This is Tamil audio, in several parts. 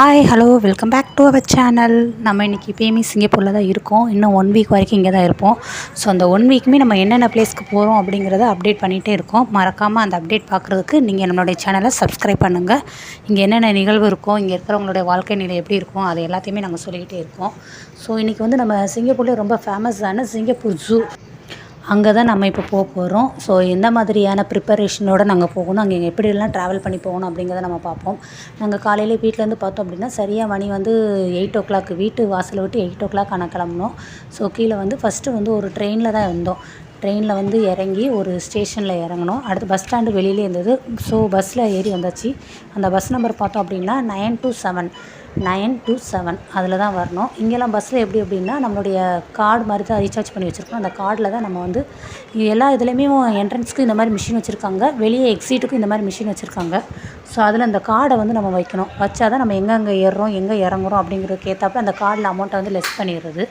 Hi hello welcome back to our channel நம்ம இன்றைக்கி பேமி சிங்கப்பூரில் தான் இருக்கோம். இன்னும் ஒன் வீக் வரைக்கும் இங்கே தான் இருப்போம். ஸோ அந்த ஒன் வீக்குமே நம்ம என்னென்ன பிளேஸ்க்கு போகிறோம் அப்படிங்கிறத அப்டேட் பண்ணிகிட்டே இருக்கோம். மறக்காமல் அந்த அப்டேட் பார்க்குறதுக்கு நீங்கள் நம்மளுடைய சேனலை சப்ஸ்கிரைப் பண்ணுங்கள் இங்கே என்னென்ன நிகழ்வு இருக்கும் இங்கே இருக்கிறவங்களுடைய வாழ்க்கை நிலை எப்படி இருக்கும் அது எல்லாத்தையுமே நாங்கள் சொல்லிக்கிட்டே இருக்கோம். ஸோ இன்றைக்கி வந்து நம்ம சிங்கப்பூரில் ரொம்ப ஃபேமஸான சிங்கப்பூர் ஜூ அங்கே தான் நம்ம இப்போ போக போகிறோம் ஸோ எந்த மாதிரியான ப்ரிப்பரேஷனோடு நாங்கள் போகணும் அங்கே எப்படியெல்லாம் ட்ராவல் பண்ணி போகணும் அப்படிங்கிறத நம்ம பார்ப்போம். நாங்கள் காலையில் வீட்டிலேருந்து பார்த்தோம் அப்படின்னா சரியாக மணி வந்து எயிட் ஓ கிளாக் வீட்டு வாசலை விட்டு எயிட் ஓ கிளாக் ஆனால் கிளம்புனோம். ஸோ கீழே வந்து ஃபஸ்ட்டு வந்து ஒரு ட்ரெயினில் தான் இருந்தோம். ட்ரெயினில் வந்து இறங்கி ஒரு ஸ்டேஷனில் இறங்கணும் அடுத்து பஸ் ஸ்டாண்டு வெளியிலே இருந்தது. ஸோ பஸ்ஸில் ஏறி வந்தாச்சு. அந்த பஸ் நம்பர் பார்த்தோம் அப்படின்னா nine two seven nine two seven அதில் தான் வரணும். இங்கெல்லாம் பஸ்ஸில் எப்படி அப்படின்னா நம்மளுடைய கார்டு மாதிரி தான் ரீசார்ஜ் பண்ணி வச்சுருக்கோம். அந்த கார்டில் தான் நம்ம வந்து எல்லா இதுலேயுமே என்ட்ரன்ஸ்க்கு இந்த மாதிரி மிஷின் வச்சுருக்காங்க. வெளியே எக்ஸிட்டுக்கும் இந்த மாதிரி மிஷின் வச்சுருக்காங்க. ஸோ அதில் அந்த கார்டை வந்து நம்ம வைக்கணும். வச்சா தான் நம்ம எங்கெங்கே ஏறுறோம் எங்கே இறங்குறோம் அப்படிங்கிறதுக்கு ஏற்றாப்புல அந்த கார்டில் அமௌண்ட்டை வந்து லெஸ் பண்ணிடுறது.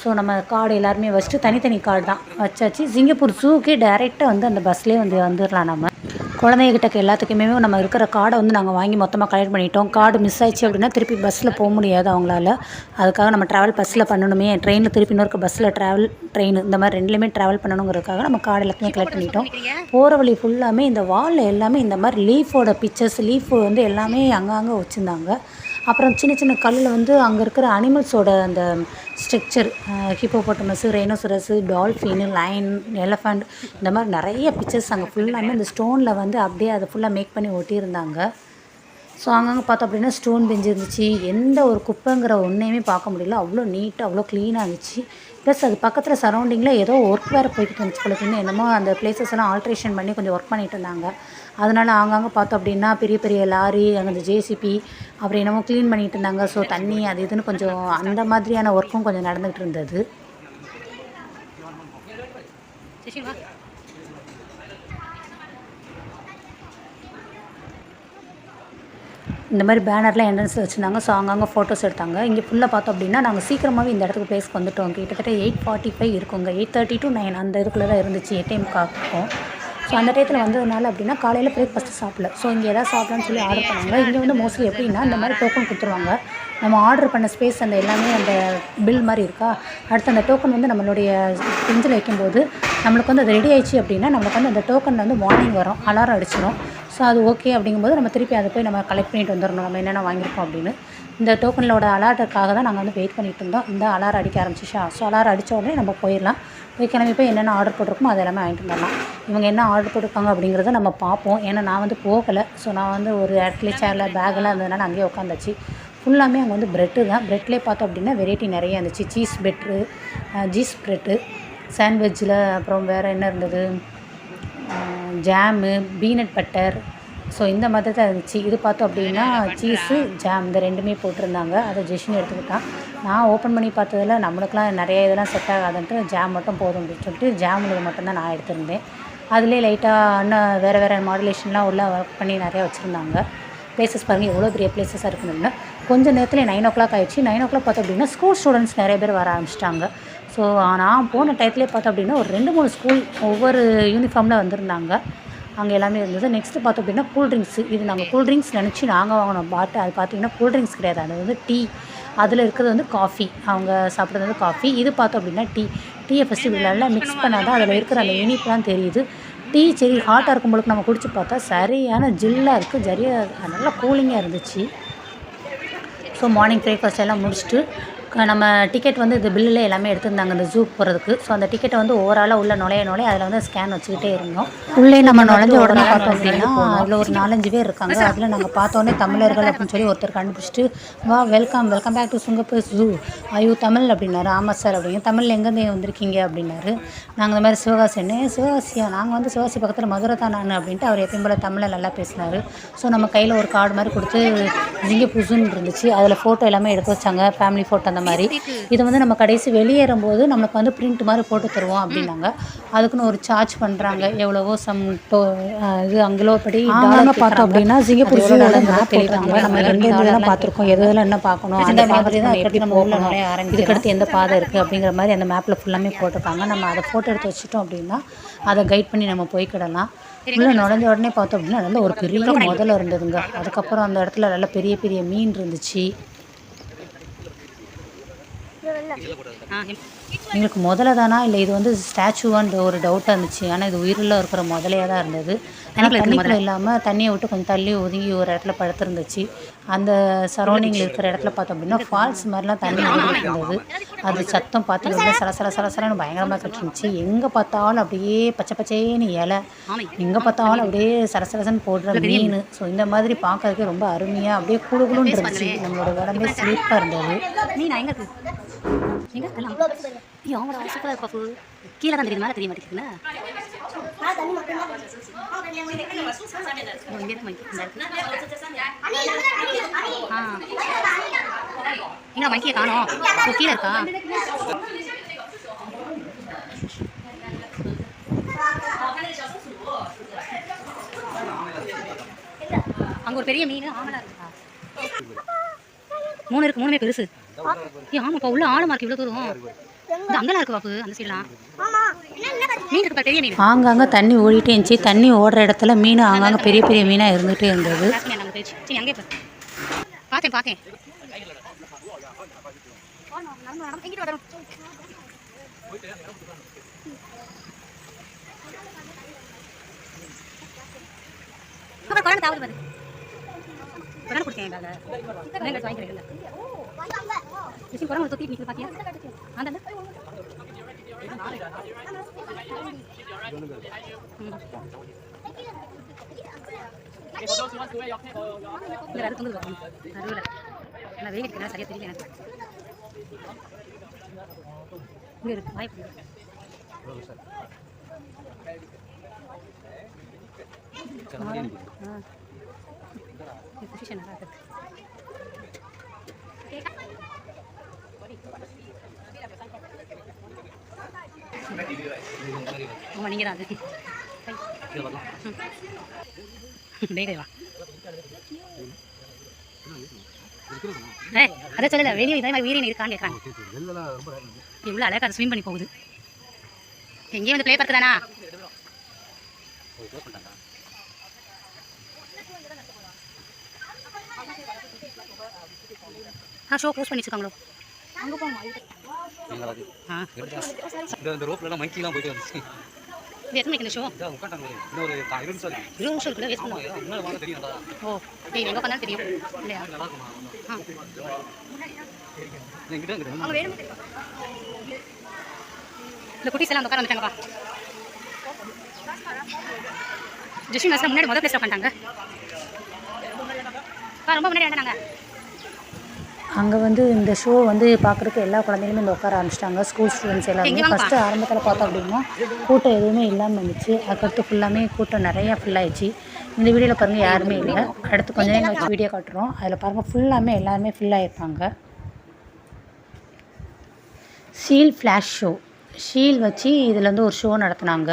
ஸோ நம்ம கார்டு எல்லாருமே வச்சுட்டு தனித்தனி கார்டு தான் வச்சாச்சு. சிங்கப்பூர் ஜூக்கே டைரெக்டாக வந்து அந்த பஸ்லேயே வந்து வந்துடலாம் நம்ம குழந்தைகிட்ட எல்லாத்துக்குமே நம்ம இருக்கிற கார்டை வந்து நாங்கள் வாங்கி மொத்தமாக கலெக்ட் பண்ணிட்டோம். கார்டு மிஸ் ஆயிடுச்சு அப்படின்னா திருப்பி பஸ்ஸில் போக முடியாது அவங்களால. அதுக்காக நம்ம ட்ராவல் பஸ்ஸில் பண்ணணுமே. ட்ரெயினில் திருப்பி இன்னொரு பஸ்ஸில் ட்ராவல் ட்ரெயின் இந்த மாதிரி ரெண்டுலேயுமே ட்ராவல் பண்ணணுங்கிறதுக்காக நம்ம கார்டு எல்லாத்தையுமே கலெக்ட் பண்ணிட்டோம். போகிற வழி ஃபுல்லாமே இந்த வாலில் எல்லாமே இந்த மாதிரி லீஃபோட பிக்சர்ஸ் லீஃப் வந்து எல்லாமே அங்கங்கே வச்சுருந்தாங்க. அப்புறம் சின்ன சின்ன கல்லில் வந்து அங்கே இருக்கிற அனிமல்ஸோட அந்த structure hippopotamus rhinoceros dolphin lion elephant இந்த மாதிரி நிறைய பிக்சர்ஸ் அங்கே ஃபுல்லாமே அந்த ஸ்டோனில் வந்து அப்படியே அதை ஃபுல்லாக மேக் பண்ணி ஒட்டியிருந்தாங்க. ஸோ அங்கங்கே பார்த்தோம் அப்படின்னா ஸ்டோன் பெஞ்ச் இருந்துச்சு. எந்த ஒரு குப்பைங்கிற ஒன்றையுமே பார்க்க முடியல. அவ்வளோ நீட்டாக அவ்வளோ க்ளீனாக இருந்துச்சு. ப்ளஸ் அது பக்கத்தில் சரௌண்டிங்கில் ஏதோ ஒர்க் வேறு போய்கிட்டு இருந்துச்சு போல என்னமோ அந்த பிளேசஸ் எல்லாம் ஆல்ட்ரேஷன் பண்ணி கொஞ்சம் ஒர்க் பண்ணிகிட்டு இருந்தாங்க. அதனால் ஆங்காங்கே பார்த்தோம் அப்படின்னா பெரிய பெரிய லாரி அந்த ஜேசிபி அப்புறம் என்னமோ க்ளீன் பண்ணிகிட்டு இருந்தாங்க. ஸோ தண்ணி அது இதுன்னு கொஞ்சம் அந்த மாதிரியான ஒர்க்கும் கொஞ்சம் நடந்துகிட்டு இருந்தது. இந்த மாதிரி பேனர்லாம் என்ட்ரன்ஸில் வச்சுருந்தாங்க. ஸோ அங்கங்கே ஃபோட்டோஸ் எடுத்தாங்க. இங்கே ஃபுல்லாக பார்த்தோம் அப்படின்னா நாங்கள் சீக்கிரமாகவே இந்த இடத்துக்கு பிளேஸ்க்கு வந்துட்டோம். கிட்டத்தட்ட எயிட் ஃபார்ட்டி ஃபைவ் இருக்குங்க. எயிட் தேர்ட்டி டு நைன் அந்த இதுக்குள்ளே தான் இருந்துச்சு ஏடிஎம் காக்கும் ஸோ அந்த டயத்தில் வந்ததுனால அப்படின்னா காலையில் பிரேக்ஃபாஸ்ட்டு சாப்பிடல. ஸோ இங்கே எதாவது சாப்பிடலான்னு சொல்லி ஆர்டர் பண்ணாங்க. இங்கே வந்து மோஸ்ட்லி எப்படின்னா இந்த மாதிரி டோக்கன் கொடுத்துருவாங்க. நம்ம ஆர்டர் பண்ண ஸ்பேஸ் அந்த எல்லாமே அந்த பில் மாதிரி இருக்கா? அடுத்து அந்த டோக்கன் வந்து நம்மளுடைய பெஞ்சில் வைக்கும்போது நம்மளுக்கு வந்து அது ரெடி ஆயிடுச்சு அப்படின்னா நம்மளுக்கு வந்து அந்த டோக்கன் வந்து மார்னிங் வரும். அலாரம் அடிச்சிடும் ஸோ அது ஓகே அப்படிங்கும்போது நம்ம திருப்பி அதை போய் நம்ம கலெக்ட் பண்ணிட்டு வந்துடணும். நம்ம என்னென்ன வாங்கியிருக்கோம் அப்படின்னு. இந்த டோக்கனோட அலார்ட்டுக்காக தான் நாங்கள் வந்து வெயிட் பண்ணிட்டு இருந்தோம். இந்த அலாரம் அடிக்க ஆரம்பிச்சிச்சா? ஸோ அலாரம் அடித்த உடனே நம்ம போயிடலாம். போய் கிளம்பி போய் என்னென்ன ஆர்டர் போட்டிருக்கோமோ அது எல்லாமே வாங்கிட்டு வந்துடலாம். இவங்க என்ன ஆர்டர் போட்டிருக்காங்க அப்படிங்கிறத நம்ம பார்ப்போம். ஏன்னா நான் வந்து போகலை. ஸோ நான் வந்து ஒரு இடத்துல சேரில் பேக்கெல்லாம் இருந்ததுனால அங்கேயே உட்காந்துச்சு ஃபுல்லாமே அங்கே வந்து ப்ரெட்டு தான். ப்ரெட்லேயே பார்த்தோம் அப்படின்னா வெரைட்டி நிறைய இருந்துச்சு. சீஸ் பெட்ரு சீஸ் ப்ரெட்டு சாண்ட்விட்சில் அப்புறம் வேறு என்ன இருந்தது? ஜாமு பீனட் பட்டர் ஸோ இந்த மாதிரி தான் இருந்துச்சு. இது பார்த்தோம் அப்படின்னா சீஸு ஜாம் இந்த ரெண்டுமே போட்டிருந்தாங்க. அதை ஜெஷின் எடுத்துக்கிட்டான். நான் ஓப்பன் பண்ணி பார்த்ததில் நம்மளுக்குலாம் நிறைய இதெல்லாம் செட் ஆகாதுன்ட்டு ஜாம் மட்டும் போதும் அப்படின்னு சொல்லிட்டு ஜாம் உள்ளது மட்டும்தான் நான் எடுத்திருந்தேன். அதிலே லைட்டாக இன்னும் வேறு வேறு மாடுலேஷன்லாம் உள்ள ஒர்க் பண்ணி நிறையா வச்சுருந்தாங்க. பிளேசஸ் பாருங்கள் எவ்வளோ பெரிய பிளேசஸாக இருக்குன்னு கொஞ்சம் நேரத்தில் நைன் ஓ கிளாக் ஆயிடுச்சு. நைன் ஓ கிளாக் பார்த்தோம் அப்படின்னா ஸ்கூல் ஸ்டூடெண்ட்ஸ் நிறைய பேர் வர ஆரம்பிச்சிட்டாங்க. ஸோ நான் போன டயத்துலேயே பார்த்தோம் அப்படின்னா ஒரு ரெண்டு மூணு ஸ்கூல் ஒவ்வொரு யூனிஃபார்மில் வந்திருந்தாங்க. அங்கே எல்லாமே இருந்தது. நெக்ஸ்ட்டு பார்த்தோம் அப்படின்னா கூல்ட்ரிங்க்ஸு இது நாங்கள் கூல்ட்ரிங்க்ஸ் நினச்சி நாங்கள் வாங்கினோம். பாட்டு அது பார்த்தீங்கன்னா கூல்ட்ரிங்க்ஸ் கிடையாது. அது வந்து டீ அதில் இருக்கிறது வந்து காஃபி அவங்க சாப்பிட்றது வந்து காஃபி இது பார்த்தோம் அப்படின்னா டீ டீயை ஃபஸ்ட்டு நல்லா மிக்ஸ் பண்ணால் தான் அதில் இருக்கிற அந்த இனிப்புலாம் தெரியுது. டீ சரி ஹாட்டாக இருக்கும்போது நம்ம குடிச்சு பார்த்தா சரியான ஜில்லாக இருக்குது சரியா நல்லா கூலிங்காக இருந்துச்சு. ஸோ மார்னிங் பிரேக்ஃபாஸ்ட் எல்லாம் முடிச்சுட்டு நம்ம டிக்கெட் வந்து இந்த பில்லில் எல்லாமே எடுத்திருந்தாங்க இந்த ஜூ போகிறதுக்கு ஸோ அந்த டிக்கெட்டை வந்து ஓவராலாக உள்ள நுழைய நுழைய அதில் வந்து ஸ்கேன் வச்சுக்கிட்டே இருந்தோம். உள்ளே நம்ம நுழைஞ்ச உடனே பார்த்தோம் அப்படின்னா அதில் ஒரு நாலஞ்சு பேர் இருக்காங்க. அதில் நாங்கள் பார்த்தோன்னே தமிழர்கள் அப்படின்னு சொல்லி ஒருத்தர் கண்டுபிடிச்சிட்டு வா welcome welcome back to Singapore zoo ஐயோ தமிழ் அப்படின்னாரு. ஆமாம் சார் அப்படிங்க தமிழில் எங்கேருந்து வந்திருக்கீங்க? அப்படின்னாரு. நாங்கள் இந்த மாதிரி சிவகாசி என்ன சிவகாசியா? நாங்கள் வந்து சிவகாசி பக்கத்தில் மதுரை தான் நான் அப்படின்ட்டு அவர் எப்பயும் போல் தமிழில் நல்லா பேசினார். ஸோ நம்ம கையில் ஒரு கார்டு மாதிரி கொடுத்து சிங்கப்பூர் ஜூன்னு இருந்துச்சு. அதில் ஃபோட்டோ எல்லாமே எடுத்து வச்சாங்க. ஃபேமிலி ஃபோட்டோ அந்த மாதிரி. இதை வந்து நம்ம கடைசி வெளியேறும் போது நம்மளுக்கு வந்து பிரிண்ட் மாதிரி போட்டு தருவோம் அப்படின்னாங்க. அதுக்குன்னு ஒரு சார்ஜ் பண்ணுறாங்க எவ்வளவோ சம் டோ இது அங்கிலோ படி பார்த்தோம் அப்படின்னா சிங்கப்பூர் போட்டுருக்காங்க நம்ம எங்கே இதெல்லாம் பார்த்துருக்கோம். எது எதெல்லாம் என்ன பார்க்கணும்? அந்த மாதிரி தான் எப்படி நம்ம உள்ள நுழைய இதுக்கடுத்து எந்த பாதை இருக்குது அப்படிங்கிற மாதிரி அந்த மேப்பில் ஃபுல்லாமே போட்டிருக்காங்க நம்ம அதை ஃபோட்டோ எடுத்து வச்சுட்டோம் அப்படின்னா அதை கைட் பண்ணி நம்ம போய்க்கிடலாம். உள்ளே நுழைஞ்ச உடனே பார்த்தோம் அப்படின்னா நல்ல ஒரு பெரிய முதல்ல இருந்ததுங்க. அதுக்கப்புறம் அந்த இடத்துல நல்ல பெரிய பெரிய மீன் இருந்துச்சு. ஆ எங்களுக்கு முதல்ல தானா இல்லை இது வந்து ஸ்டாச்சுவான்ற ஒரு டவுட்டாக இருந்துச்சு. ஆனால் இது உயிரில் இருக்கிற முதலையாக தான் இருந்தது. ஆனால் தண்ணிக்குள்ள இல்லாமல் தண்ணியை விட்டு கொஞ்சம் தள்ளி ஒதுங்கி ஒரு இடத்துல படுத்திருந்துச்சு. அந்த சரௌண்டிங்கில் இருக்கிற இடத்துல பார்த்தோம் அப்படின்னா ஃபால்ஸ் மாதிரிலாம் தண்ணி ஓடிட்டு இருந்தது. அது சத்தம் பார்த்து ரொம்ப சல சல சல சலன்னு பயங்கரமாக கட்டுருந்துச்சு. எங்கே பார்த்தாலும் அப்படியே பச்சை பச்சைன்னு இலை. எங்கே பார்த்தாலும் அப்படியே சரசரசன்னு போடுற மீன். ஸோ இந்த மாதிரி பார்க்கறதுக்கு ரொம்ப அருமையாக அப்படியே குழு குழுன்னு இருந்துச்சு. நம்மளோட உடம்பே ஸ்லீப்பாக இருந்தது. எங்க? எல்லாம் ஐயோ அவங்களோட சூப்பராக இருக்கு பாப்பு கீழே தான் தெரியுது மேலே தெரிய. ஆ எங்க மங்கியை காணோம்? கீழே இருக்கா? அங்க ஒரு பெரிய மீன் ஆமலா இருக்கா மூணு இருக்கு மூணுமே பெருசு. ஆமாப்பா உள்ள ஆழமா இருக்கு இவ்வளவு தூரம் ஆங்காங்கே தண்ணி ஓடிட்டே இருந்துச்சு. தண்ணி ஓடுற இடத்துல மீன் ஆங்காங்கே பெரிய பெரிய மீனாக இருந்துகிட்டே இருந்தது. பார்த்தேன் பார்த்தேன் குழந்தை தாவது பாரு குழந்தை கொடுத்தேன் பேக நீங்கள் வாங்கிக்கிறீங்க மிஷின் குழம்பு தூக்கி நிற்கிது பார்த்தியா அந்த இந்த ரது தொங்குது பாப்போம் நடுவில் நான் வெயில் இருக்கிறேன் சரியாக தெரியல எனக்கு இங்கே இருக்கு வாய்ப்பு பொசிஷன் நல்லா இருக்கு ஆமாம் நீங்கள் தான் அது டேய் அதை சொல்லல வெளியே இதான் வீரியன் இருக்கான்னு கேட்குறாங்க இவ்வளோ அழகாக ஸ்விம் பண்ணி போகுது. எங்கேயும் வந்து ப்ளே பார்த்து தானா ஆ ஷோ க்ளோஸ் பண்ணி வச்சுருக்காங்களோ அங்கே போகணும் இந்த இந்த ரோப்லலாம் மங்கிலாம் போயிட்டு வந்துச்சு. ஷோ? இருபது நிமிஷம். இருபது நிமிஷம் வேஸ்ட் பண்ணுவோம் வாங்க. ஓ டேய் எங்கே பண்ணாலும் தெரியும். இல்லையா? நல்லா இருக்குமா? ஆ. நான் இங்கிட்ட இருக்கிறேன். அவங்க வேணும் இந்த குட்டீஸ் எல்லாம் உட்கார வந்துட்டாங்கப்பா. ஜெஷி மாஸ்டர் முன்னாடி முதல் பிளேஸ்ல உட்காந்துட்டாங்க. பா ரொம்ப முன்னாடி வேண்டாங்க அங்கே வந்து இந்த ஷோ வந்து பார்க்குறதுக்கு எல்லா குழந்தைகளுமே இந்த உட்கார ஆரம்பிச்சிட்டாங்க. ஸ்கூல் ஸ்டூடெண்ட்ஸ் எல்லாருமே? ஃபஸ்ட்டு ஆரம்பத்தில் பார்த்தோம் அப்படின்னா கூட்டம் எதுவுமே இல்லாமல் இருந்துச்சு. அதுக்கடுத்து ஃபுல்லாமே கூட்டம் நிறையா ஃபுல்லாகிடுச்சு இந்த வீடியோவில் பாருங்கள் யாருமே இல்லை. அடுத்து கொஞ்ச நேரம் கழிச்சு வீடியோ காட்டுறோம். அதில் பாருங்கள் ஃபுல்லாமே எல்லாருமே ஃபுல்லாகிருப்பாங்க ஷீல் ஃப்ளாஷ் ஷோ ஷீல் வச்சு இதில் வந்து ஒரு ஷோ நடத்துனாங்க.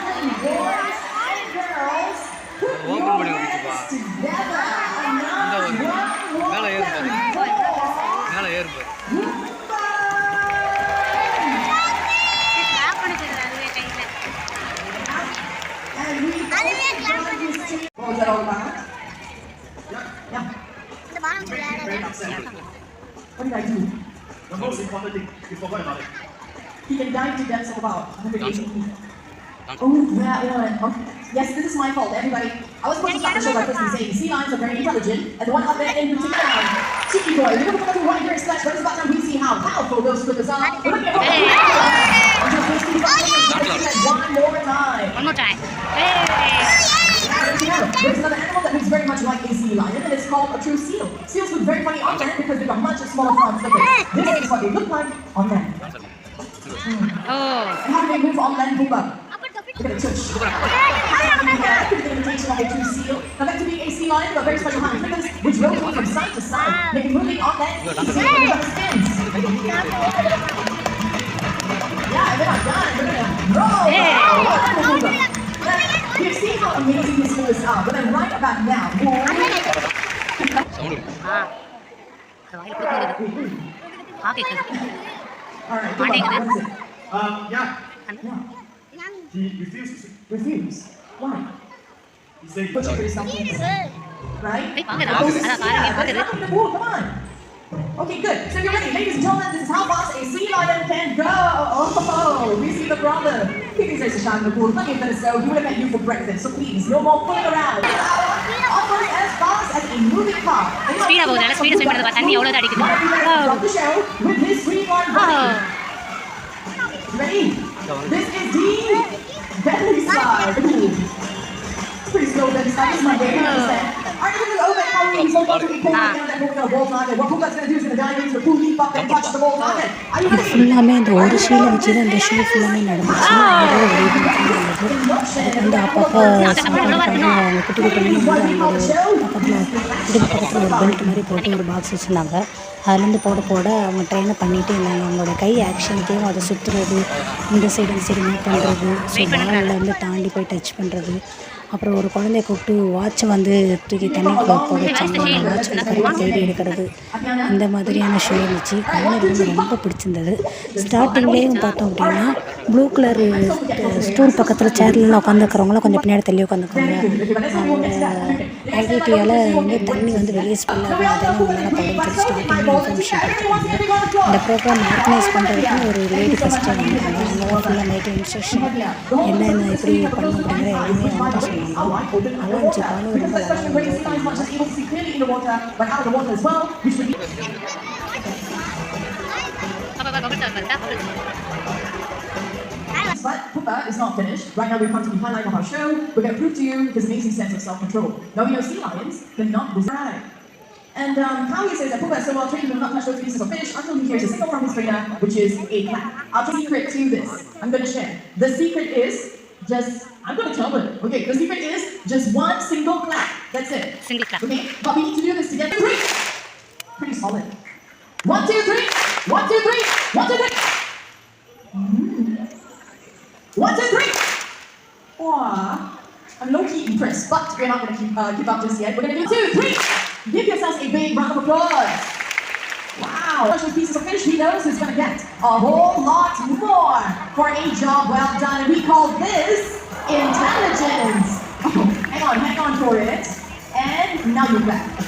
The most important thing, you forgot about it. He can dive to depths of about 180 feet. Oh, yeah, yeah. Okay. Yes, this is my fault, everybody. I was supposed to start the show by firstly saying sea lions are very intelligent, and the one up there in particular, Cheeky Boy, you're going to want to hear it splash, but it's about time we see how powerful those strippers are. Look at oh, One more time. One more time. Hey! Oh, much like a sea lion, and it's called a true seal. Seals look very funny on land because they've got much smaller fronts than this. This is what they look like on land. Oh. And how do they move on land, Pumbaa? Look at the tush. Imitation of a true seal. Now back to being a sea lion, got very special hind flippers, which rotate from side to side, making moving on land easy. Look at the skins. Yeah, they're not done. They're gonna roll. Yeah. Oh, on making his first album, and right about now, Alright, uh, um, yeah. yeah. He refused. Refused? Why? He said, put your face on Right? Yeah, yeah. Come on. Okay, good. So you're ready, ladies and gentlemen. This is how fast a sea lion can go. Oh, we see the brother. He thinks there's a shine in the pool. Plenty of minutes ago, he would have met you for breakfast. So please, no more fooling around. Almost as fast as a moving car. And you Speed ah know, போகுது, நல்லா speed ஆ swim பண்ணுது, தண்ணி எவ்வளவு தான் அடிக்குது. One of you guys Oh. stop the show with his streamlined body. Oh. Ready? This is the belly slide. It's pretty slow belly slide. This is my day. Look at the open. How many so we pull Ah. that we're gonna ball target. What Puka's gonna do is gonna dive into the pool, leap up and touch the ball target. இது? ஃபுல்லாமே அந்த ஒரு ஷீலை வச்சு தான் இந்த ஷோ ஃபுல்லாமே நடந்துச்சு அதோட ஒரு இது நடந்தது அதுக்கு வந்து அப்பப்போ சாப்பாடு பண்ணி அவங்க குட்டி குட்டி பக்கத்தில் பக்கத்தில் ஒரு பெல்ட் மாதிரி போட்டு ஒரு பாக்ஸ் வச்சுருந்தாங்க அதுலேருந்து போட போட அவங்க ட்ரெயினை பண்ணிகிட்டே இருந்தாங்க அவங்களோட கை ஆக்ஷனுக்கேவும் அதை சுற்றுறது இந்த சைடு இந்த சைடு மூவ் பண்ணுறது ஸோ பாலில் வந்து தாண்டி போய் டச் பண்ணுறது அப்புறம் ஒரு குழந்தைய கூப்பிட்டு வாட்சை வந்து தூக்கி தண்ணி போட வச்சாங்க அந்த வாட்ச் வந்து கரெக்டாக தேடி எடுக்கிறது. இந்த மாதிரியான ஷோ இருந்துச்சு கலர் வந்து ரொம்ப பிடிச்சிருந்தது. ஸ்டார்டிங்லேயும் பார்த்தோம் அப்படின்னா ப்ளூ கலர் ஸ்டூல் பக்கத்தில் சேர்லாம் உட்காந்துக்கிறவங்களாம் கொஞ்சம் பின்னாடி தள்ளி உட்காந்துக்குவாங்க அவங்களோட ஆக்டிவிட்டியால் வந்து தண்ணி வந்து வெளியே ஸ்பெல் ஆகும் அதெல்லாம் அவங்களால படம் சொல்லி இன்ஃபர்மேஷன் கொடுத்துருக்காங்க இந்த ப்ரோக்ராம் ஆர்கனைஸ் பண்ணுறதுக்கு ஒரு லேடி ஃபஸ்ட்டு வந்தாங்க அவங்க தான் ஃபுல்லாக நைட்டு இன்ஸ்ட்ரக்ஷன் என்னென்ன எப்படி பண்ணணும் அப்படிங்கிற எல்லாமே அவங்க தான் சொன்னாங்க நல்லா இருந்துச்சு பாலும் ரொம்ப Because such a great sea lion is not just able to see clearly in the water, but out of the water as well, which would be பாப்பா பாப்பா பாப்பா பாப்பா பாப்பா But Pupa is not finished. Right now, we've come to the highlight of our show. We're going to prove to you his amazing sense of self-control. Now, we know sea lions cannot decide. And um, Howie says that Pupa is so well trained, will not touch those pieces of fish until he hears a signal from his trainer, which is a clap. I'll tell you the secret to this. I'm going to share. The secret is just, I'm going to tell it. Okay, the secret is just one single clap. That's it. Single clap. Okay, but we need to do this together. Three. Pretty solid. One, two, three. One, two, three. One, two, three. One, two, three. Wow. I'm low-key impressed, but we're not going to keep, uh, give up just yet. We're going to do two, three. Give yourselves a big round of applause. Wow. Special pieces of fish he knows he's to get a whole lot more for a job well done. And we call this intelligence. Oh, hang on, hang on for it. And now you're back.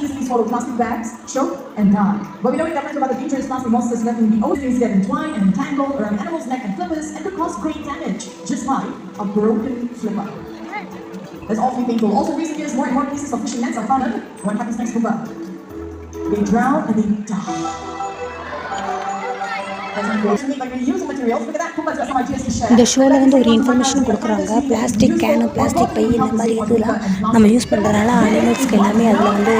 Easily swallow plastic bags, choke, and die. But we know nothing about the dangerous plastic monsters left in the oceans get entwined and entangled around animals' neck and flippers and could cause great damage, just like a broken flipper. That's awfully painful. Also, in recent years, more and more cases of fishing nets are found. under What happens next, Pupa? They drown and they die. That's unfortunate. Like reusable materials. Look at that. Pupa's got some ideas to share. இந்த ஷோவில் வந்து ஒரு இன்ஃபர்மேஷன் கொடுக்குறாங்க பிளாஸ்டிக் கேனு பிளாஸ்டிக் பை இந்த மாதிரி இதெல்லாம் நம்ம யூஸ் பண்ணுறதுனால அனிமல்ஸ்க்கு எல்லாமே அதில் வந்து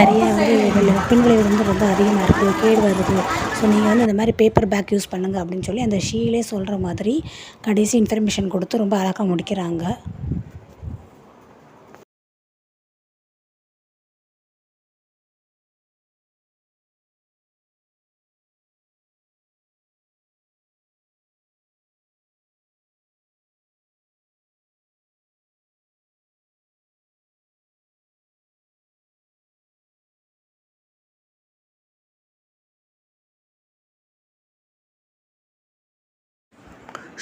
நிறைய வந்து பின்விளைவு வந்து ரொம்ப அதிகமாக இருக்குது கேடு வருது ஸோ நீங்கள் வந்து இந்த மாதிரி பேப்பர் பேக் யூஸ் பண்ணுங்கள் அப்படின்னு சொல்லி அந்த ஷீலே சொல்கிற மாதிரி கடைசி இன்ஃபர்மேஷன் கொடுத்து ரொம்ப அழகாக முடிக்கிறாங்க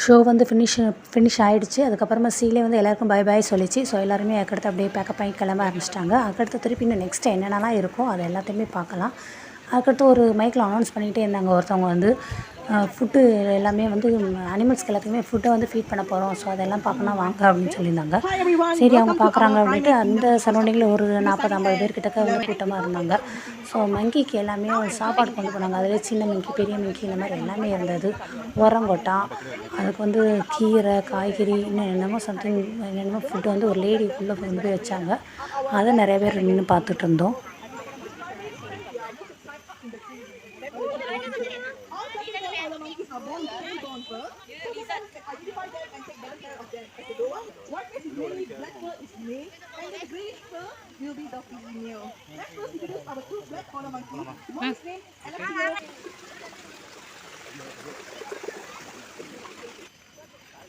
ஷோ வந்து ஃபினிஷ் ஃபினிஷ் ஆகிடுச்சு அதுக்கப்புறமா சீலே வந்து எல்லாருக்கும் பை பாய் சொல்லிச்சு. ஸோ எல்லாருமே அதுக்கடுத்து அப்படியே பேக்கப் பண்ணி கிளம்ப ஆரம்பிச்சிட்டாங்க. அதுக்கடுத்து திருப்பி இன்னும் நெக்ஸ்ட் என்னென்னலாம் இருக்கோ அது எல்லாத்தையுமே பார்க்கலாம். அதுக்கடுத்து ஒரு மைக்கில் அனௌன்ஸ் பண்ணிகிட்டே இருந்தாங்க. ஒருத்தவங்க வந்து ஃபுட்டு எல்லாமே வந்து அனிமல்ஸ்க்கு எல்லாத்துக்குமே ஃபுட்டை வந்து ஃபீட் பண்ண போகிறோம் ஸோ அதெல்லாம் பார்க்கணும் வாங்க அப்படின்னு சொல்லியிருந்தாங்க. சரி அவங்க பார்க்குறாங்க அப்படின்ட்டு அந்த சரௌண்டிங்கில் ஒரு நாற்பது ஐம்பது பேர் கிட்டக்க வந்து கூட்டமாக இருந்தாங்க. ஸோ மங்கிக்கு எல்லாமே சாப்பாடு கொண்டு போனாங்க. அதில் சின்ன மிங்கி பெரிய மிங்கி இந்த மாதிரி எல்லாமே இருந்தது. உரங்கொட்டான் அதுக்கு வந்து கீரை காய்கறி இன்னும் என்னமோ சம்திங் என்னென்னமோ ஃபுட்டு வந்து ஒரு லேடி உள்ளே கொண்டு போய் வச்சாங்க. அதை நிறைய பேர் நின்று பார்த்துட்டு இருந்தோம்.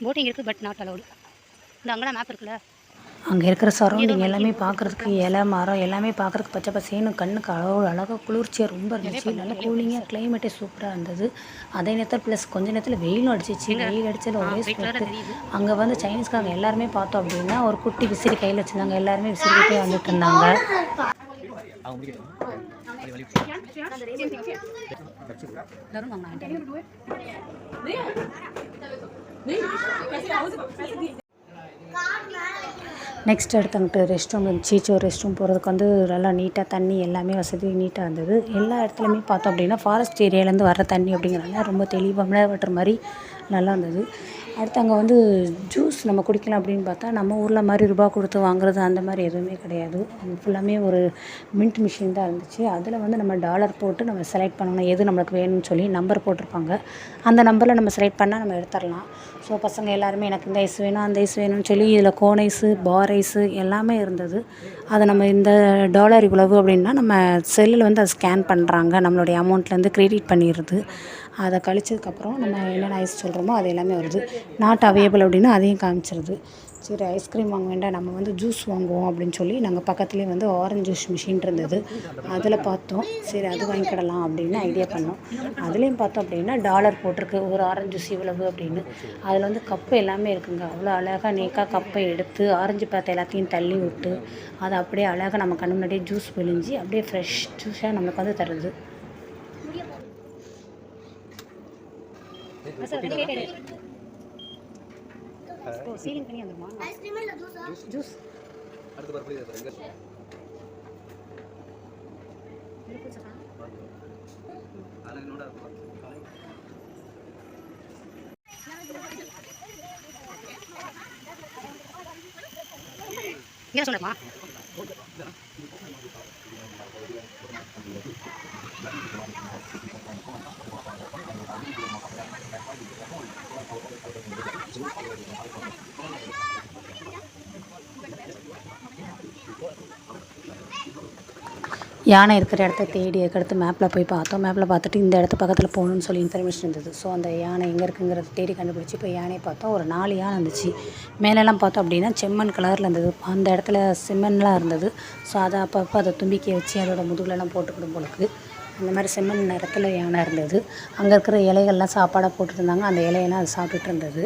போட்டிங் இருக்குது பட் நாட் அலவுடு இந்த அங்கெல்லாம் மேப் இருக்குல்ல? அங்கே இருக்கிற சரௌண்டிங் எல்லாமே பார்க்குறதுக்கு இலை மரம் எல்லாமே பார்க்குறதுக்கு பச்சை பசேன்னு கண்ணுக்கு அழகு அழகாக குளிர்ச்சியாக ரொம்ப இருந்துச்சு. நல்ல கூலிங்காக கிளைமேட்டே சூப்பராக இருந்தது. அதே நேரத்தில் ப்ளஸ் கொஞ்ச நேரத்தில் வெயிலும் அடிச்சிச்சு. வெயில் அடிச்சதில் ஒரே ஸ்வெட்டு அங்கே வந்து சைனீஸ்காரங்க எல்லாருமே பார்த்தோம் அப்படின்னா ஒரு குட்டி விசிறி கையில் வச்சுருந்தாங்க. எல்லாருமே விசிறிக்கிட்டே வந்துட்டு இருந்தாங்க. அவங்க நெக்ஸ்ட் அடுத்தங்கிட்ட ரெஸ்ட் ரூம் இருந்துச்சு ரெஸ்ட் ரூம் போகிறதுக்கு வந்து நல்லா நீட்டாக தண்ணி எல்லாமே வசதி நீட்டாக இருந்தது. எல்லா இடத்துலையுமே பார்த்தோம் அப்படின்னா ஃபாரஸ்ட் ஏரியாலேருந்து வர தண்ணி அப்படிங்கிறனால ரொம்ப தெளிவாக விளையாடுற மாதிரி நல்லா இருந்தது. அடுத்து அங்கே வந்து ஜூஸ் நம்ம குடிக்கலாம் அப்படின்னு பார்த்தா நம்ம ஊரில் மாதிரி ரூபா கொடுத்து வாங்குறது அந்த மாதிரி எதுவுமே கிடையாது. ஃபுல்லாமே ஒரு மின்ட் மிஷின் தான் இருந்துச்சு. அதில் வந்து நம்ம டாலர் போட்டு நம்ம செலக்ட் பண்ணணும். எது நம்மளுக்கு வேணும்னு சொல்லி நம்பர் போட்டிருப்பாங்க. அந்த நம்பரில் நம்ம செலக்ட் பண்ணால் நம்ம எடுத்துடலாம். ஸோ பசங்க எல்லாருமே எனக்கு இந்த ஐஸ் வேணும் அந்த ஐஸ் வேணும்னு சொல்லி இதில் கோன் ஐஸு பார் ஐஸு எல்லாமே இருந்தது. அதை நம்ம இந்த டாலர் இவ்வளவு அப்படின்னா நம்ம செல்லில் வந்து அதை ஸ்கேன் பண்ணுறாங்க நம்மளுடைய அமௌண்ட்லேருந்து கிரெடிட் பண்ணிடுது அதை கழிச்சதுக்கப்புறம் நம்ம என்னென்ன ஐஸ் சொல்கிறோமோ அது எல்லாமே வருது. நாட் அவைலபிள் அப்படின்னா அதையும் காமிச்சிருது. சரி ஐஸ்கிரீம் வாங்க வேண்டாம் நம்ம வந்து ஜூஸ் வாங்குவோம் அப்படின்னு சொல்லி நாங்கள் பக்கத்துலேயே வந்து ஆரஞ்சு ஜூஸ் மிஷின் இருந்தது. அதில் பார்த்தோம். சரி அது வாங்கிக்கிடலாம் அப்படின்னு ஐடியா பண்ணோம். அதுலேயும் பார்த்தோம் அப்படின்னா டாலர் போட்டிருக்கு. ஒரு ஆரஞ்சு ஜூஸ் இவ்வளவு அப்படின்னு. அதில் வந்து கப்பு எல்லாமே இருக்குங்க. அவ்வளோ அழகாக நேக்காக கப்பை எடுத்து ஆரஞ்சு பழத்தை எல்லாத்தையும் தள்ளி விட்டு அதை அப்படியே அழகாக நம்ம கண்ணு முன்னாடியே ஜூஸ் பிழிஞ்சு அப்படியே ஃப்ரெஷ் ஜூஸாக நம்மளுக்கு வந்து தருது. சீலிங் பண்ணி வந்துருமா? ஜூஸ் அடுத்து பாரு புரியுது பாரு, எங்க அதெல்லாம் என்னோட இருக்கும் இங்கே சொல்லுமா? யானை இருக்கிற இடத்த தேடி அதுக்கடுத்து மேப்பில் போய் பார்த்தோம். மேப்பில் பார்த்துட்டு இந்த இடத்து பக்கத்தில் போகணும்னு சொல்லி இன்ஃபர்மேஷன் இருந்தது. ஸோ அந்த யானை எங்கே இருக்குங்கிறத தேடி கண்டுபிடிச்சி இப்போ யானையை பார்த்தோம். ஒரு நாலு யானை இருந்துச்சு. மேலெல்லாம் பார்த்தோம் அப்படின்னா செம்மண் கலரில் இருந்தது. அந்த இடத்துல செம்மண்லாம் இருந்தது. ஸோ அதை அப்பப்போ அதை தும்பிக்கை வச்சு அதோட முதுகுலலாம் போட்டுக்கிடும் போலுக்கு அந்த மாதிரி செம்மண் நிறத்தில் யானை இருந்தது. அங்கே இருக்கிற இலைகள்லாம் சாப்பாடாக போட்டுருந்தாங்க அந்த இலையெல்லாம் அது சாப்பிட்டுட்டு இருந்தது.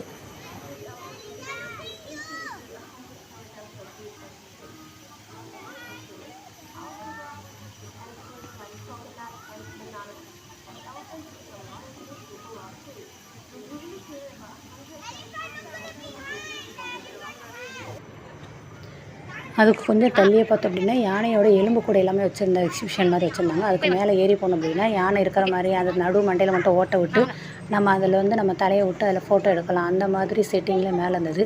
அதுக்கு கொஞ்சம் தள்ளியே பார்த்தோம் அப்படின்னா யானையோட எலும்பு கூட எல்லாமே வச்சுருந்த எக்ஸிபிஷன் மாதிரி வச்சுருந்தாங்க. அதுக்கு மேலே ஏறி போனோம் அப்படின்னா யானை இருக்கிற மாதிரி அது நடு மண்டையில் மட்டும் ஓட்ட விட்டு நம்ம அதில் வந்து நம்ம தலையை விட்டு அதில் ஃபோட்டோ எடுக்கலாம். அந்த மாதிரி செட்டிங்கில் மேலே இருந்தது.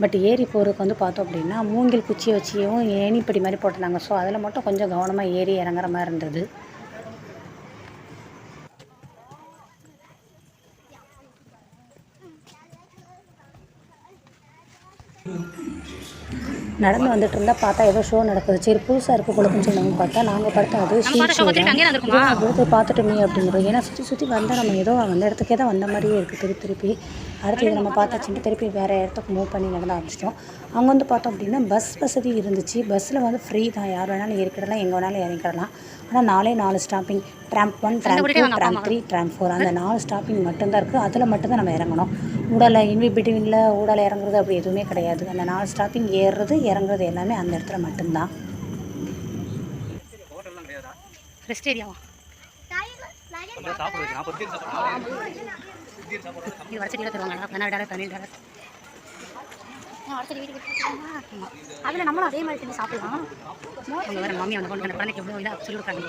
பட் ஏறி போகிறதுக்கு வந்து பார்த்தோம் அப்படின்னா மூங்கில் குச்சியை வச்சியும் ஏணிப்படி மாதிரி போட்டிருந்தாங்க. ஸோ அதில் மட்டும் கொஞ்சம் கவனமாக ஏறி இறங்குற மாதிரி இருந்தது. நடந்து வந்துட்டு இருந்தா பார்த்தா ஏதோ ஷோ நடக்குது. சரி புதுசாக இருக்க போலக்குன்னு சொன்னாங்க பார்த்தா நாங்கள் பார்த்தா அது ஷீட் பார்த்துட்டுமே அப்படிங்கிறோம். ஏன்னா சுற்றி சுற்றி வந்தால் நம்ம ஏதோ அந்த இடத்துக்கே தான் வந்த மாதிரியே இருக்குது திருப்பி திருப்பி. அடுத்து இதை நம்ம பார்த்தாச்சுட்டு திருப்பி வேறு இடத்துக்கு மூவ் பண்ணி நடந்து ஆரம்பிச்சிட்டோம். அங்கே வந்து பார்த்தோம் அப்படின்னா பஸ் வசதி இருந்துச்சு. பஸ்ஸில் வந்து ஃப்ரீ தான். யார் வேணாலும் ஏறிக்கிடலாம் எங்கே வேணாலும் இறங்கிக்கிடலாம் ஆனால் நாலே நாலு stopping tram one tram two tram three tram four அந்த நாலு ஸ்டாப்பிங் மட்டும்தான் இருக்குது அதில் மட்டும்தான் நம்ம இறங்கணும். ஊடால இன்வி பிட்வீனில் ஊடால இறங்குறது அப்படி எதுவுமே கிடையாது. அந்த நாலு ஸ்டாப்பிங் ஏறுறது இறங்குறது எல்லாமே அந்த இடத்துல மட்டும்தான். ரெஸ்ட் ஏரியாவா இது வடச்சட்டியில் தருவாங்க. டாலர் டாலர் அதில் நம்மளும் அதே மாதிரி செஞ்சு சாப்பிடலாம். அவங்க வேறு மம்மி அந்த பொண்ணு குழந்தைக்கு எவ்வளோ இதாக சொல்லி கொடுக்காங்க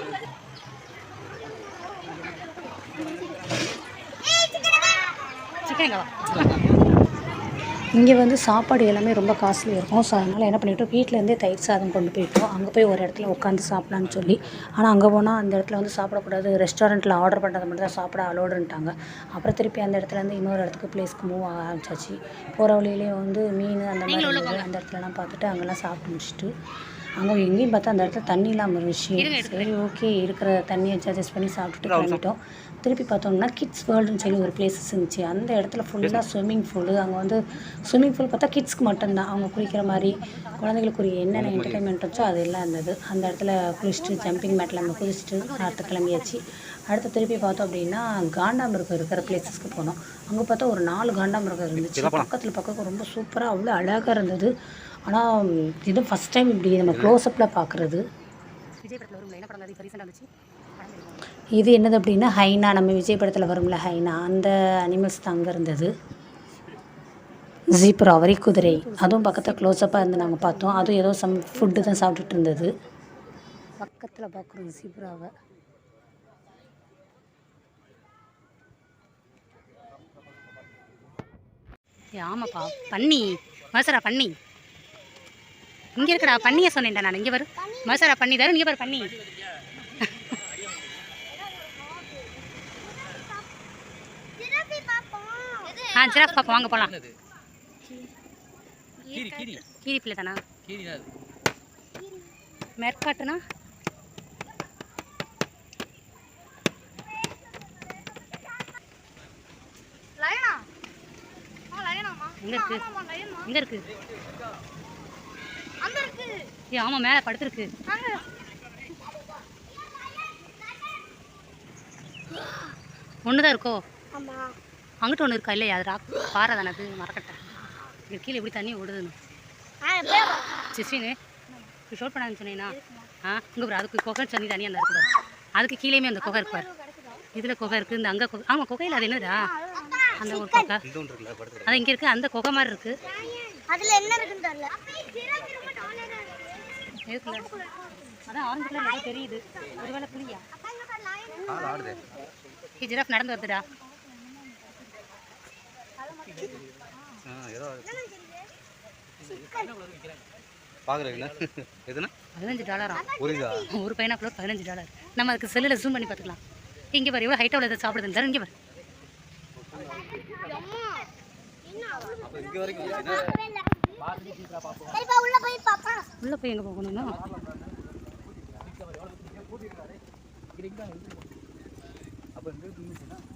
சிக்கன் இங்கே வந்து சாப்பாடு எல்லாமே ரொம்ப காஸ்ட்லி இருக்கும். ஸோ அதனால் என்ன பண்ணிட்டோம்? வீட்டிலேருந்தே தயிர் சாதம் கொண்டு போயிட்டோம். அங்கே போய் ஒரு இடத்துல உட்காந்து சாப்பிட்லான்னு சொல்லி. ஆனால் அங்கே போனால் அந்த இடத்துல வந்து சாப்பிடக்கூடாது. ரெஸ்டாரண்ட்டில் ஆர்டர் பண்ணுறது மட்டும் தான் சாப்பிட அலோடுன்ட்டாங்க அப்புறம் திருப்பி அந்த இடத்துலேருந்து இன்னொரு இடத்துக்கு பிளேஸ்க்கு மூவ் ஆக ஆரம்பிச்சாச்சு. போகிற வழியிலேயே வந்து மீன் அந்த மாதிரி அந்த இடத்துலலாம் பார்த்துட்டு அங்கெல்லாம் சாப்பிட்டு முடிச்சுட்டு அங்கே எங்கேயும் பார்த்தா அந்த இடத்துல தண்ணி இல்லாமல் இருந்துச்சு சரி ஓகே இருக்கிற தண்ணியை அட்ஜஸ்ட் பண்ணி சாப்பிட்டுட்டு கிளம்பிட்டோம். திருப்பி பார்த்தோம்னா கிட்ஸ் வேர்ல்டுன்னு சொல்லி ஒரு பிளேசஸ் இருந்துச்சு. அந்த இடத்துல ஃபுல்லாக ஸ்விம்மிங் பூலு அங்கே வந்து ஸ்விம்மிங் பூல் பார்த்தா கிட்ஸ்க்கு மட்டும்தான். அவங்க குளிக்கிற மாதிரி குழந்தைகளுக்குரிய என்னென்ன என்டர்டைன்மெண்ட் வச்சோ அது எல்லாம் இருந்தது அந்த இடத்துல குளிச்சுட்டு ஜம்பிங் மேட்டில் நம்ம குளிச்சுட்டு அடுத்து கிளம்பியாச்சு. அடுத்து திருப்பி பார்த்தோம் அப்படின்னா காண்டாமிருகம் இருக்கிற பிளேசஸ்க்கு போனோம். அங்கே பார்த்தா ஒரு நாலு காண்டாமிருகம் இருந்துச்சு. பக்கத்தில் பக்கம் ரொம்ப சூப்பராக அவ்வளோ அழகாக இருந்தது. ஆனால் இது ஃபஸ்ட் டைம் இப்படி நம்ம க்ளோஸ்அப்பில் பார்க்குறது. விஜய் படத்தில் வரும்ல என்ன படம் அது இப்போ ரீசெண்டாக வந்துச்சு? இது என்னது அப்படின்னா ஹைனா நம்ம விஜய் படத்தில் வரும்ல ஹைனா அந்த அனிமல்ஸ் தான் அங்கே இருந்தது. ஜீப்ரா வரி குதிரை அதுவும் பக்கத்தில் க்ளோஸ்அப்பாக இருந்து நாங்கள் பார்த்தோம். அதுவும் ஏதோ சம் ஃபுட்டு தான் சாப்பிட்டுட்டு இருந்தது. பக்கத்தில் பார்க்குறோம் ஜீப்ராவை ஆமாப்பா பண்ணி மசரா பண்ணி இங்கே இருக்கடா பண்ணியை சொன்னேன்டா நான். இங்கே வரும் மசரா பண்ணி தரும் இங்கே பாரு பண்ணி ஆ ஜிராஃப் பார்ப்போம் வாங்க போகலாம் கீரி கீரி. கீரி பிள்ளை தானா? கீரி தான் அது மெர்காட்டுனா எங்க இருக்கு? எங்க இருக்கு? ஏ ஆமா மேல படுத்துருக்கு. ஒண்ணுதான் இருக்கோ? அங்கிட்ட ஒன்று இருக்கா இல்லையா? அது ராக் பாறை தானே அது? மரக்கட்டை. இங்க கீழே எப்படி தண்ணி ஓடுதுன்னு. சிஸ்டின்னு இப்படி ஷோட் பண்ணான்னு சொன்னீங்கன்னா ஆ இங்கே பாரு அதுக்கு குகை தண்ணி தண்ணி அந்த இருக்கு பாரு. அதுக்கு கீழேயுமே அந்த குகை இருக்கு பாரு. இதில் குகை இருக்குது இந்த அங்கே குகை ஆமாம் குகையில் அது என்னடா அந்த ஒரு குகை. அது இங்கே இருக்குது அந்த குகை மாதிரி இருக்குது அதுல என்ன இருக்குன்னு தெரியல. அதான் ஆரஞ்சு கலர் ஏதோ தெரியுது. ஒருவேளை புளியா ஜிராஃப் நடந்து வருதுடா. ஏதோ பார்க்குறீங்களா எதுனா பதினஞ்சு டாலரா? புரியுதா? ஒரு பைனாக்குள்ள பதினஞ்சு டாலர். நம்ம அதுக்கு செல்லில் ஜூம் பண்ணி பார்த்துக்கலாம். இங்கே பாரு எவ்வளோ ஹைட்டாக உள்ள எதாவது சாப்பிடுதுன்னு தர இங்கே பாரு. இங்கே வரைக்கும் வந்துச்சுன்னா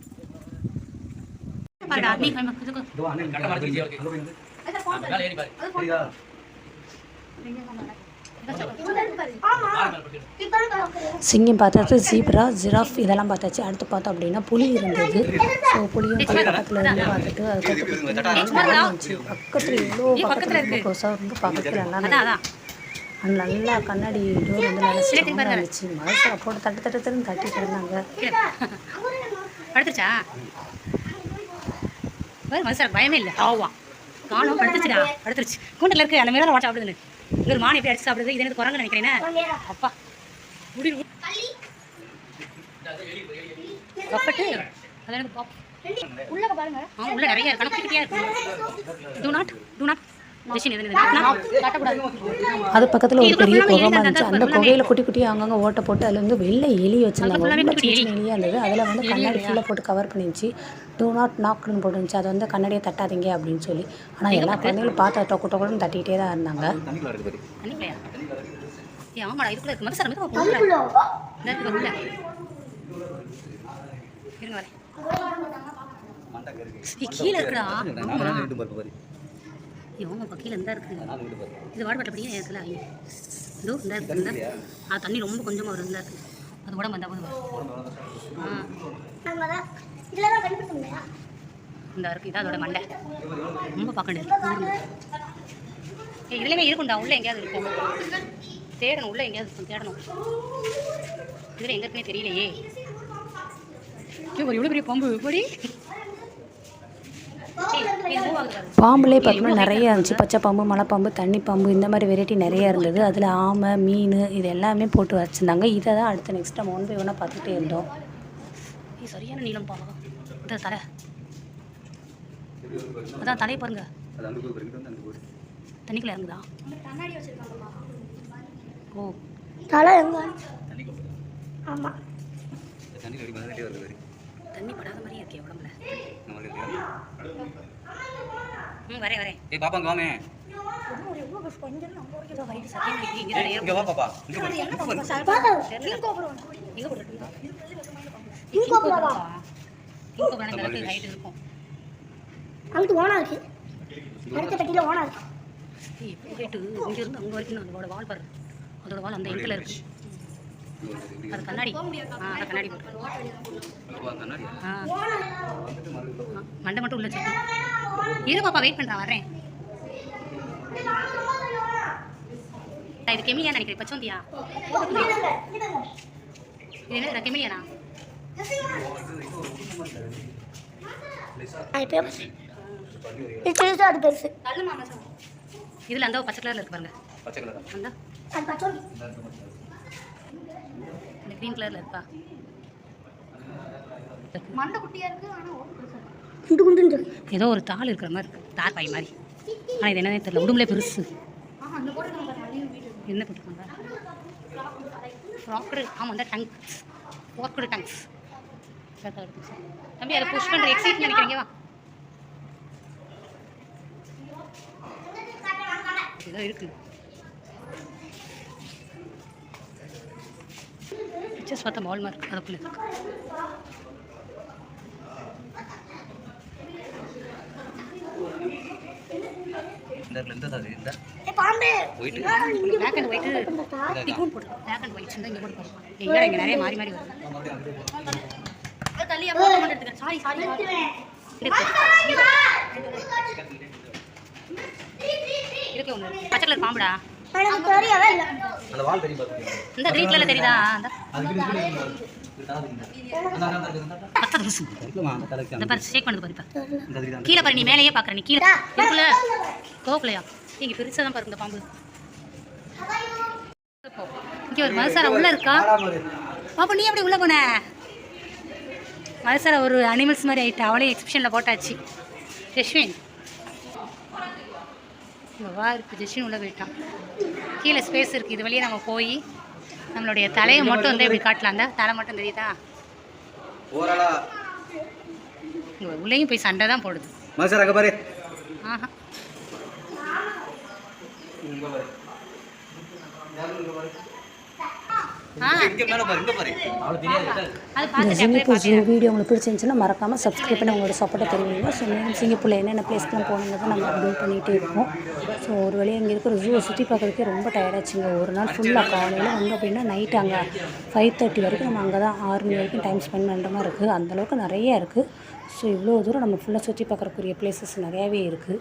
சரிப்பா சிங்கம் பார்த்தாச்சு ஜீப்ரா ஜிராஃப் இதெல்லாம் பார்த்தாச்சு. அடுத்து பார்த்தோம் அப்படின்னா புலி இருந்தது. ஸோ புலியும் பக்கத்தில் இருந்து பார்த்துட்டு அதுக்கப்புறம் பக்கத்தில் இவ்வளோ பக்கத்தில் இருக்கு. க்ளோஸாக ரொம்ப பக்கத்தில் நல்லா நல்லா கண்ணாடி டோர் வந்து நல்லா ஸ்ட்ராங்காக இருந்துச்சு. மனசில் போட்டு தட்டு தட்டு இருந்தாங்க. கீழே. படுத்துச்சா பாரு மனுஷன் பயமே இல்லை. ஆவா. காணும் படுத்துச்சுடா படுத்துருச்சு. கூண்டில் இருக்கு. அந்த மேலே வாட்ச் சாப்பிடுதுன்னு. இங்க ஒரு மான் எப்படி அடிச்சு சாப்பிடுது? இது எனக்கு குரங்கு நினைக்கிறேனே. அப்பா. முடி கப்பட்டு. அது எனக்கு பாப் உள்ள பாருங்க. ஆ உள்ள நிறைய இருக்கு. ஆனால் குட்டியாக இருக்கு. டூ நாட் டூ நாட் அது பக்கத்தில் ஒரு பெரிய குகமாக இருந்துச்சு. அந்த குகையில் குட்டி குட்டியாக அங்கங்கே ஓட்டை போட்டு அதில் வந்து வெள்ளை எலி வச்சுருந்தாங்க. ரொம்ப சின்ன சின்ன எலியாக இருந்தது. அதில் வந்து கண்ணாடி ஃபுல்லாக போட்டு கவர் பண்ணிருந்துச்சு. டூ நாட் நாக்னு போட்டுருந்துச்சு அது வந்து கண்ணாடியை தட்டாதீங்க அப்படின்னு சொல்லி. ஆனால் எல்லா குழந்தைகளும் பார்த்து டொக்கு டொக்குன்னு தட்டிக்கிட்டே தான் இருந்தாங்க. ஆமாடா இதுக்குள்ள இருக்கு. இருங்க வரேன். கீழே இருக்குடா. ஏ ஆமாப்பா கீழே இந்த இருக்கு நான் நின்று பாரு இது வாடப்பட்ட படியே இருக்குல்ல ஐயோ இதோ இந்த இருக்கு இந்த ஆ தண்ணி ரொம்ப கொஞ்சமாக வரும் இந்த இருக்கு. அது உடம்பு வந்தா போதும். ஆ. இந்த இருக்கு இதான் அதோட மண்டை. ரொம்ப பார்க்க வேண்டியது ஏய் இதுலேயுமே இருக்கும்டா உள்ளே எங்கேயாவது இருக்கும். தேடணும் உள்ளே எங்கேயாவது இருக்கும் தேடணும். இதில் எங்கே இருக்குன்னே தெரியலையே. ஒரு இவ்வளோ பெரிய பாம்பு எப்படி பாம்புலே பார்த்தோம்னா நிறைய இருந்துச்சு. பச்சை பாம்பு மலைப்பாம்பு தண்ணி பாம்பு இந்த மாதிரி வெரைட்டி நிறைய இருந்தது. அதில் ஆமை மீன் இது எல்லாமே போட்டு வச்சுருந்தாங்க. இதை தான் அடுத்து நெக்ஸ்ட் நம்ம ஒன் பை ஒன்னாக பார்த்துக்கிட்டே இருந்தோம். சரியான நீளம் பா இதான் தலை. அதான் தலையை பாருங்க. தண்ணிக்குள்ள இறங்குதா? ஓ. தலை எங்க? தண்ணி படாத மாதிரியே இருக்கே உடம்புல. ம் வரேன் வரேன். ஏய் பாப்பா இங்கே வாமே. இங்க வா பாப்பா. இங்கே பாரு இங்கே இருக்கும். அங்கிட்டு ஓனா இருக்கு. அடுத்த பெட்டியில ஓனா இருக்கு. ஏய், எப்படி height? இங்க இருந்து அங்க வரைக்கும் அதோட வால் பாரு. அதோட வால் அந்த எண்ட்ல இருக்கு. அது கண்ணாடி. ஆ, அது கண்ணாடி ஆ. மண்டை மட்டும் உள்ள வச்சிருக்கு. இரு பாப்பா வெயிட் பண்றேன் வரேன் இது கெமிலியா நினைக்கிறேன். பச்சோந்தியா? இது என்ன கெமிலியானா இதுல அந்த பச்சை கலர்ல இருக்கு பாருங்க. பச்சை கலரா அந்த? இந்த க்ரீன் கலர்ல இருக்கா? மண்டை குட்டியா இருக்கு ஆனா குண்டு ஏதோ ஒரு தாள் இருக்கிற மாதிரி இருக்கு. தார் பாய் மாதிரி. ஆனால் இது என்னன்னே தெரியல. உடம்புல பெருசு. என்ன போட்டிருக்காங்க ராக்கடு ஆமாம் அந்த டங்க்ஸ் ஒர்க்கடு டங்க்ஸ் தம்பி அதை புஷ் பண்ணுற எக்ஸைட் நினைக்கிறீங்க? வா. ஏதோ இருக்கு. பிக்சர்ஸ் பார்த்தா பால் மார்க் அதுக்குள்ளே இருக்கு இந்த. இடத்துல எந்த சார் இந்த ஏ பாம்பே போயிட்டு பிளாக் அண்ட் ஒயிட்டு டிகூன் போட்டு பிளாக் அண்ட் ஒயிட் இங்கே போட்டு பாருங்க எங்கே இங்கே நிறைய மாறி மாறி வருது. தள்ளி அப்போ சாரி சாரி இருக்கு. ஒன்று பச்சை கலர் பாம்புடா. எனக்கு தெரியவே இல்லை. அந்த வால் தெரியும் பார்த்துக்கோங்க இந்த கலர்ல தெரியுதா? அந்த கீழே பாரு நீ மேலேயே பார்க்குற நீ கீழே. கோக்குலையா இங்கே பெருசாக தான் பாருங்க பாம்பு. இங்கே ஒரு மதுசாரா உள்ள இருக்கா? பாப்பா நீ எப்படி உள்ள போன? மதுசாரா ஒரு அனிமல்ஸ் மாதிரி ஆயிட்டா. அவளையும் எக்ஸிபிஷனில் போட்டாச்சு. ஜெஸ்வின் இங்க வா இருக்கு ஜெஸ்வின் உள்ளே போயிட்டான். கீழே ஸ்பேஸ் இருக்குது இது வழியே நம்ம போய் நம்மளுடைய தலையை மட்டும் வந்து இப்படி காட்டலாம். அந்த தலை மட்டும் தெரியுதா? உள்ளேயும் போய் சண்டை தான் போடுது. ஆஹா. பாரு? சிங்கப்பூர் வீடியோ உங்களுக்கு பிடிச்சிருந்துச்சுன்னா மறக்காமல் சப்ஸ்கிரைப் பண்ணி உங்களோட சப்போர்ட்டை தெரிவிங்க. ஸோ மேலும் சிங்கப்பூரில் என்னென்ன பிளேஸ்க்கெலாம் போகணுங்கிறத நம்ம அப்டேட் பண்ணிகிட்டே இருக்கோம். ஸோ ஒரு வழியாக இங்கே இருக்கிற ஜூவை சுற்றி பார்க்குறதுக்கே ரொம்ப டயர்டாச்சுங்க ஒரு நாள் ஃபுல்லாக காலையில் வந்து அப்படின்னா நைட் அங்கே ஃபைவ் தேர்ட்டி வரைக்கும் நம்ம அங்கே தான் ஆறு மணி வரைக்கும் டைம் ஸ்பெண்ட் பண்ணுற மாதிரி இருக்குது அந்தளவுக்கு நிறைய இருக்குது ஸோ இவ்வளோ தூரம் நம்ம ஃபுல்லாக சுற்றி பார்க்குறக்குரிய பிளேசஸ் நிறையாவே இருக்குது